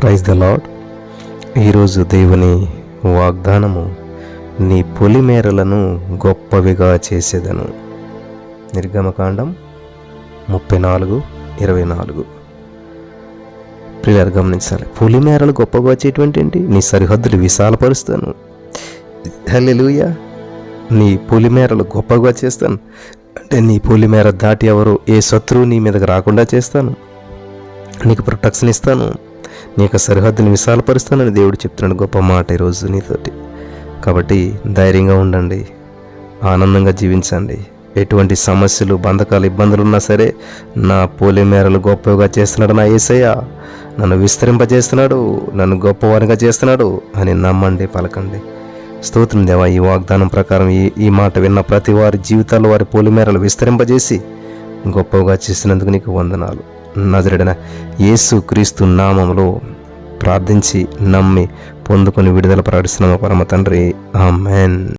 Praise the lord ఈరోజు దేవుని వాగ్దానము నీ పొలిమేరలను గొప్పవిగా చేసేదను. నిర్గమకాండం ముప్పై నాలుగు ఇరవై నాలుగు. ప్రియర్ గమనించాలి. పొలిమేరలు గొప్పగా వచ్చేటువంటి ఏంటి? నీ సరిహద్దులు విశాలపరుస్తాను. హల్లెలూయ! నీ పొలిమేరలు గొప్పగా చేస్తాను. అంటే నీ పొలిమేర దాటి ఎవరు ఏ శత్రువు నీ మీదకి రాకుండా చేస్తాను. నీకు ప్రొటెక్షన్ ఇస్తాను. నీ యొక్క సరిహద్దుని విశాలపరుస్తానని దేవుడు చెప్తున్నాడు గొప్ప మాట ఈరోజు నీతోటి. కాబట్టి ధైర్యంగా ఉండండి ఆనందంగా జీవించండి. ఎటువంటి సమస్యలు బంధకాలు ఇబ్బందులు ఉన్నా సరే నా పోలి మేరలు గొప్పగా చేస్తున్నాడు నా ఏసయ్య. నన్ను విస్తరింపజేస్తున్నాడు నన్ను గొప్పవారిగా చేస్తున్నాడు అని నమ్మండి పలకండి. స్తోత్రం దేవా ఈ వాగ్దానం ప్రకారం ఈ ఈ మాట విన్న ప్రతి వారి జీవితాల్లో వారి పోలిమేరలు విస్తరింపజేసి గొప్పగా చేసినందుకు నీకు వందనాలు. నజరడిన యేసు క్రీస్తు నామంలో ప్రార్థించి నమ్మి పొందుకొని విడుదల ప్రకటిస్తున్నాము పరమ తండ్రి. ఆమెన్.